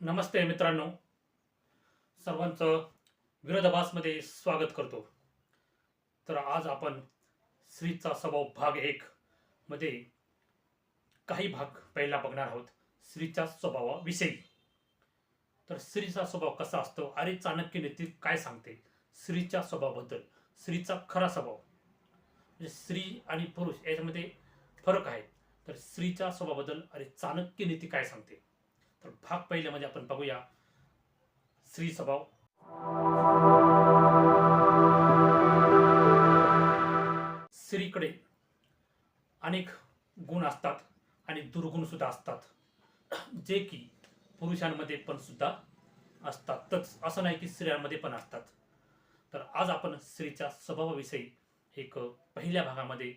नमस्ते मित्रांनो. सर्वांचं विरोधाभासमध्ये स्वागत करतो. तर आज आपण स्त्रीचा स्वभाव भाग एक मध्ये काही भाग पहिला बघणार आहोत. स्त्रीच्या स्वभावाविषयी. तर स्त्रीचा स्वभाव कसा असतो? अरे चाणक्य नीती काय सांगते? स्त्रीच्या स्वभावाबद्दल. स्त्रीचा खरा स्वभाव. म्हणजे स्त्री आणि पुरुष याच्यामध्ये फरक आहे. तर स्त्रीच्या स्वभावाबद्दल अरे चाणक्य नीती काय सांगते? तर भाग पहिल्यामध्ये आपण बघूया स्त्री स्वभाव स्त्रीकडे अनेक गुण असतात आणि दुर्गुण सुद्धा असतात जे की पुरुषांमध्ये पण सुद्धा असतातच. असं नाही की स्त्रियांमध्ये पण असतात. तर आज आपण स्त्रीच्या स्वभावाविषयी एक पहिल्या भागामध्ये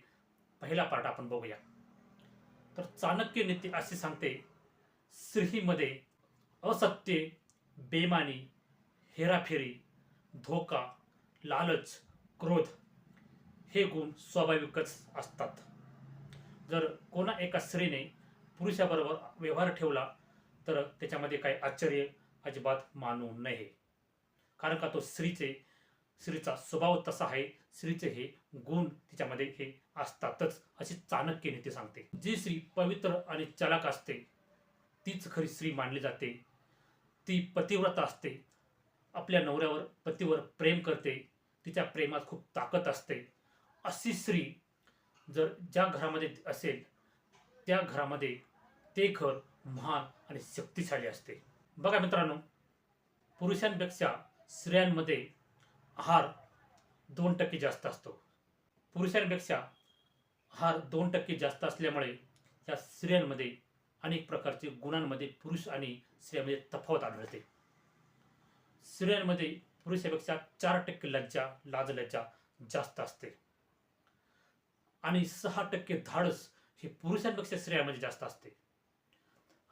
पहिला पार्ट आपण बघूया. तर चाणक्य नीती असे सांगते स्त्रीमध्ये असत्य बेमानी हेराफेरी धोका लालच क्रोध हे गुण स्वाभाविकच असतात. जर कोणा एका स्त्रीने पुरुषाबरोबर व्यवहार ठेवला तर त्याच्यामध्ये काही आश्चर्य अजिबात मानू नये. कारण का तो स्त्रीचे स्त्रीचा स्वभाव तसा आहे स्त्रीचे हे गुण तिच्यामध्ये हे असतातच अशी चाणक्य नीती सांगते. जी स्त्री पवित्र आणि चलाक असते तीच खरी स्त्री मानली जाते. ती पतिव्रता असते. आपल्या नवऱ्यावर पतीवर प्रेम करते. तिच्या प्रेमात खूप ताकद असते. अशी स्त्री जर ज्या घरामध्ये असेल त्या घरामध्ये ते घर महान आणि शक्तिशाली असते. बघा मित्रांनो पुरुषांपेक्षा स्त्रियांमध्ये आहार दोन टक्के जास्त असतो. पुरुषांपेक्षा आहार दोन टक्के जास्त असल्यामुळे त्या स्त्रियांमध्ये अनेक प्रकारचे गुणांमध्ये पुरुष आणि स्त्रियांमध्ये तफावत आढळते. स्त्रियांमध्ये पुरुषापेक्षा चार टक्के लज्जा लाज लज्जा जास्त असते. आणि सहा टक्के धाडस हे पुरुषांपेक्षा स्त्रियांमध्ये जास्त असते.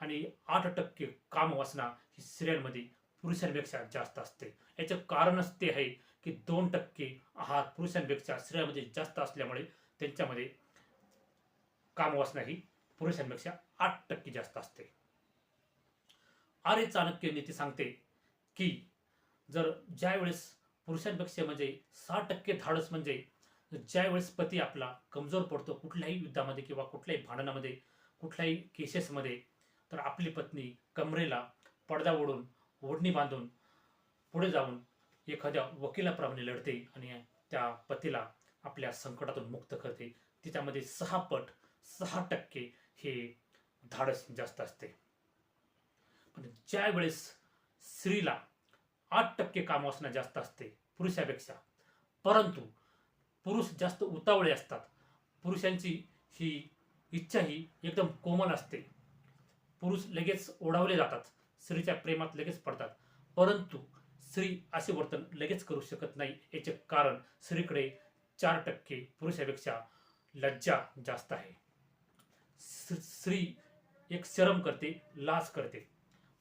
आणि आठ टक्के कामवासना ही स्त्रियांमध्ये पुरुषांपेक्षा जास्त असते. याचं कारणच ते आहे की दोन टक्के आहार पुरुषांपेक्षा स्त्रियांमध्ये जास्त असल्यामुळे त्यांच्यामध्ये कामवासना ही पुरुषांपेक्षा आठ टक्के जास्त असते. आर्य चाणक्य नीती सांगते की जर ज्यावेळेस पुरुषांपेक्षा म्हणजे सहा टक्के धाडस म्हणजे ज्यावेळेस पती आपला कमजोर पडतो कुठल्याही युद्धामध्ये किंवा कुठल्याही भांडणामध्ये कुठल्याही केसेसमध्ये तर आपली पत्नी कमरेला पडदा ओढून ओढणी बांधून पुढे जाऊन एखाद्या वकिलाप्रमाणे लढते आणि त्या पतीला आपल्या संकटातून मुक्त करते. तिच्यामध्ये सहा पट सहा टक्के हे धाडस जास्त असते. पण ज्या वेळेस स्त्रीला आठ टक्के काम असणं जास्त असते पुरुषापेक्षा परंतु पुरुष जास्त उतावळे असतात. पुरुषांची ही इच्छा ही एकदम कोमल असते. पुरुष लगेच ओढावले जातात स्त्रीच्या प्रेमात लगेच पडतात. परंतु स्त्री असे वर्तन लगेच करू शकत नाही याचे कारण स्त्रीकडे चार टक्के पुरुषापेक्षा लज्जा जास्त आहे. स्त्री एक शरम करते लाज करते.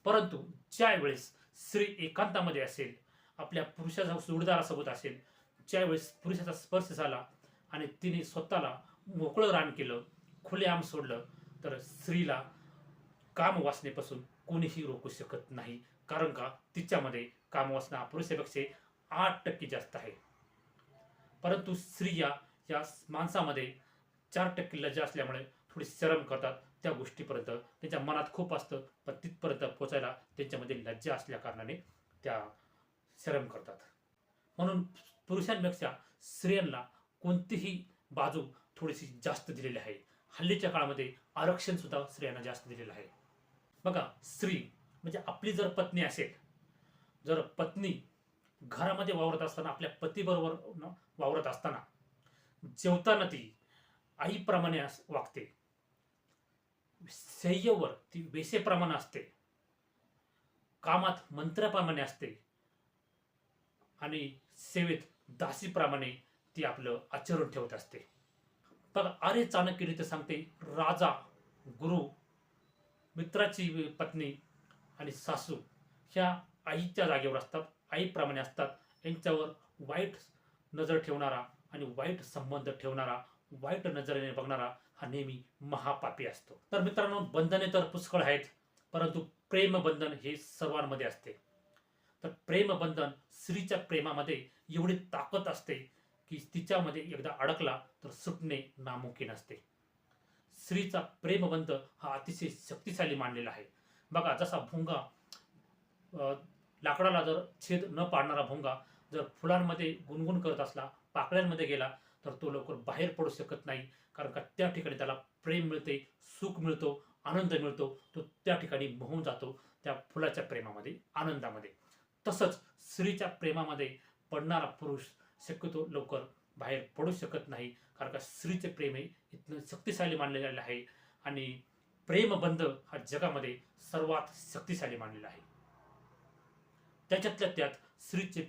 परंतु ज्या वेळेस स्त्री एकांतामध्ये असेल आपल्या पुरुषाचा जोडदारासोबत असेल ज्यावेळेस पुरुषाचा स्पर्श झाला आणि तिने स्वतःला मोकळं रान केलं खुलेआम सोडलं तर स्त्रीला काम वाचनेपासून कोणीही रोखू शकत नाही. कारण का? तिच्यामध्ये कामवासना पुरुषापेक्षा आठ टक्के जास्त आहे. परंतु स्त्रिया या माणसामध्ये चार टक्के लज्जा असल्यामुळे थोडी शरम करतात त्या गोष्टीपर्यंत. त्यांच्या मनात खूप असतं पण तिथपर्यंत पोचायला त्यांच्यामध्ये लज्जा असल्या कारणाने त्या शरम करतात. म्हणून पुरुषांपेक्षा स्त्रियांना कोणतीही बाजू थोडीशी जास्त दिलेली आहे. हल्लीच्या काळामध्ये आरक्षण सुद्धा स्त्रियांना जास्त दिलेलं आहे. बघा स्त्री म्हणजे आपली जर पत्नी असेल जर पत्नी घरामध्ये वावरत असताना आपल्या पतीबरोबर वावरत असताना जेवताना ती आईप्रमाणे वागते. सह्यवर ती वेसेप्रमाणे असते. कामात मंत्र्याप्रमाणे असते. आणि सेवेत दासीप्रमाणे ती आपलं आचरण ठेवत असते. बघा आर्य चाणक्यरीत्या सांगते राजा गुरु मित्राची पत्नी आणि सासू ह्या आईच्या जागेवर असतात. आईप्रमाणे असतात. यांच्यावर वाईट नजर ठेवणारा आणि वाईट संबंध ठेवणारा वाईट नजरेने बघणारा हा नेहमी महापापी असतो. तर मित्रांनो बंधने तर पुष्कळ आहेत परंतु प्रेमबंधन हे सर्वांमध्ये असते. तर प्रेमबंधन स्त्रीच्या प्रेमामध्ये एवढी ताकद असते की तिच्यामध्ये एकदा अडकला तर सुटणे नामुमकिन असते स्त्रीचा प्रेमबंध हा अतिशय शक्तिशाली मानलेला आहे. बघा जसा भुंगा लाकडाला जर छेद न पाडणारा भुंगा जर फुलांमध्ये गुणगुण करत असला पाकळ्यांमध्ये गेला तर तो लवकर बाहेर पडू शकत नाही. कारण का त्या ठिकाणी त्याला प्रेम मिळते सुख मिळतो आनंद मिळतो. तो त्या ठिकाणी मोहून जातो त्या फुलाच्या प्रेमामध्ये आनंदामध्ये. तसंच स्त्रीच्या प्रेमामध्ये पडणारा पुरुष शक्यतो लवकर बाहेर पडू शकत नाही. कारण का स्त्रीचे प्रेम हे इथनं शक्तिशाली मानलेले आहे. आणि प्रेमबंध हा जगामध्ये सर्वात शक्तिशाली मानलेला आहे. त्याच्यातल्या त्यात स्त्रीचे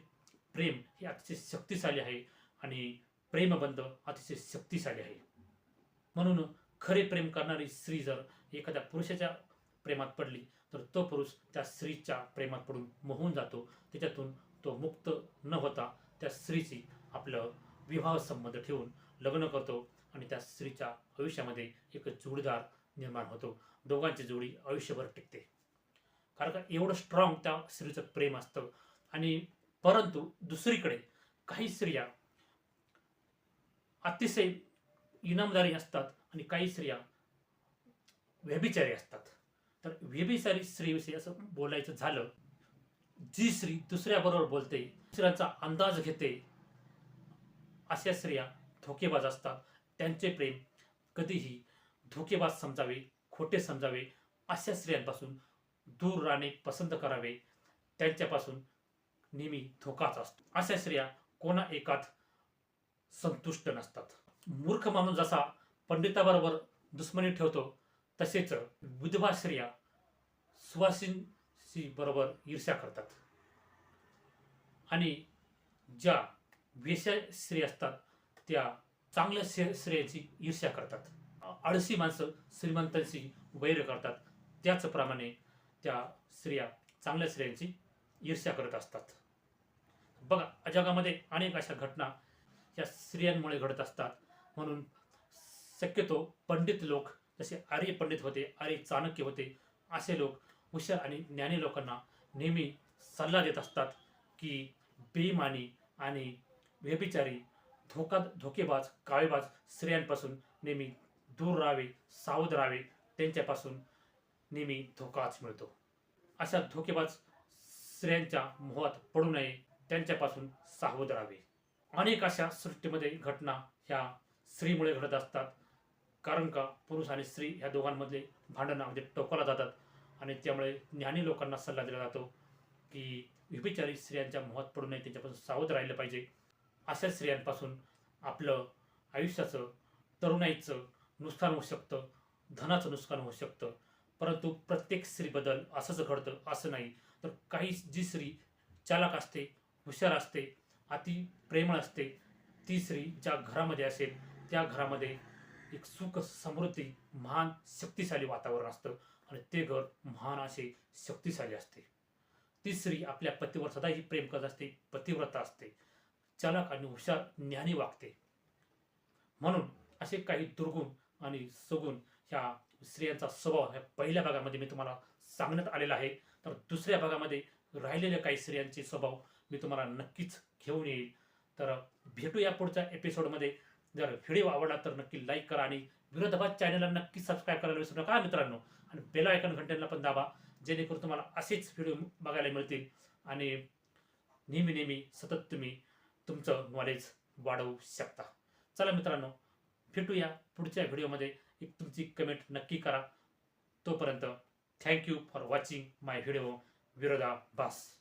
प्रेम हे अतिशय शक्तिशाली आहे. आणि प्रेमबंध अतिशय शक्तिशाली आहे. म्हणून खरे प्रेम करणारी स्त्री जर एखाद्या पुरुषाच्या प्रेमात पडली तर तो पुरुष त्या स्त्रीच्या प्रेमात पडून मोहून जातो. त्याच्यातून तो मुक्त न होता त्या स्त्रीची आपलं विवाह संबंध ठेवून लग्न करतो आणि त्या स्त्रीच्या आयुष्यामध्ये एक जोडीदार निर्माण होतो. दोघांची जोडी आयुष्यभर टिकते. कारण का एवढं स्ट्रॉंग त्या स्त्रीचं प्रेम असतं. आणि परंतु दुसरीकडे काही स्त्रिया अतिशय इनामदारी असतात आणि काही स्त्रिया व्यभिचारी असतात. तर व्यभिचारी स्त्रीविषयी असं बोलायचं झालं जी स्त्री दुसऱ्याबरोबर बोलते दुसऱ्यांचा अंदाज घेते अशा स्त्रिया धोकेबाज असतात. त्यांचे प्रेम कधीही धोकेबाज समजावे खोटे समजावे अशा स्त्रियांपासून दूर राहणे पसंत करावे. त्यांच्यापासून नेहमी धोकाच असतो. अशा स्त्रिया कोणा एकात संतुष्ट नसतात. मूर्ख माणूस जसा पंडिताबरोबर दुश्मनी ठेवतो तसेच विधवा स्त्रिया सुवासिनशी बरोबर ईर्ष्या करतात. आणि ज्या वेश्या स्त्री असतात त्या चांगल्या स्त्री- स्त्रियांची ईर्ष्या करतात. आळशी माणसं श्रीमंतांशी वैर करतात. त्याचप्रमाणे त्या स्त्रिया चांगल्या स्त्रियांची ईर्ष्या करत असतात. बघा जगामध्ये अनेक अशा घटना या स्त्रियांमुळे घडत असतात. म्हणून शक्यतो पंडित लोक जसे आर्य पंडित होते आर्य चाणक्य होते असे लोक हुशार आणि ज्ञानी लोकांना नेहमी सल्ला देत असतात की बेईमानी आणि व्यभिचारी धोका धोकेबाज काळेबाज स्त्रियांपासून नेहमी दूर राहावे सावध राहावे त्यांच्यापासून नेहमी धोकाच मिळतो. अशा धोकेबाज स्त्रियांच्या मोहात पडू नये त्यांच्यापासून सावध राहावे. अनेक अशा सृष्टीमध्ये घटना ह्या स्त्रीमुळे घडत असतात. कारण का? पुरुष आणि स्त्री ह्या दोघांमधले भांडणं म्हणजे टोकाला जातात. आणि त्यामुळे ज्ञानी लोकांना सल्ला दिला जातो की विभिचारी स्त्रियांच्या मोहात पडू नये त्यांच्यापासून सावध राहिलं पाहिजे. अशा स्त्रियांपासून आपलं आयुष्याचं तरुणाईचं नुकसान होऊ शकतं धनाचं नुकसान होऊ शकतं. परंतु प्रत्येक स्त्रीबद्दल असंच घडतं असं नाही. तर काही जी स्त्री चालक असते हुशार असते अति प्रेमळ असते. ती स्त्री ज्या घरामध्ये असेल त्या घरामध्ये एक सुख समृद्धी महान शक्तिशाली वातावरण असतं आणि ते घर महान असे शक्तिशाली असते. ती स्त्री आपल्या पतीवर सदाही प्रेम करत असते पतिव्रता असते. चालक आणि हुशार ज्ञानी वागते. म्हणून असे काही दुर्गुण आणि सगुण ह्या स्त्रियांचा स्वभाव ह्या पहिल्या भागामध्ये मी तुम्हाला सांगण्यात आलेला आहे. तर दुसऱ्या भागामध्ये राहिलेल्या काही स्त्रियांचे स्वभाव मी तुम्हाला नक्कीच घेऊन येईल. तर भेटू या पुढच्या एपिसोडमध्ये जर व्हिडिओ आवडला तर नक्की लाईक करा आणि विरोधाबाद चॅनलला नक्की सबस्क्राईब करायला विसरू नका मित्रांनो. आणि बेल आयकॉन घंटेला पण दाबा जेणेकरून तुम्हाला असेच व्हिडिओ बघायला मिळतील. आणि नेहमी नेहमी सतत तुम्ही तुमचं नॉलेज वाढवू शकता. चला मित्रांनो भेटूया पुढच्या व्हिडिओमध्ये एक तुमची कमेंट नक्की करा. तोपर्यंत thank you for watching my video Virou da bus.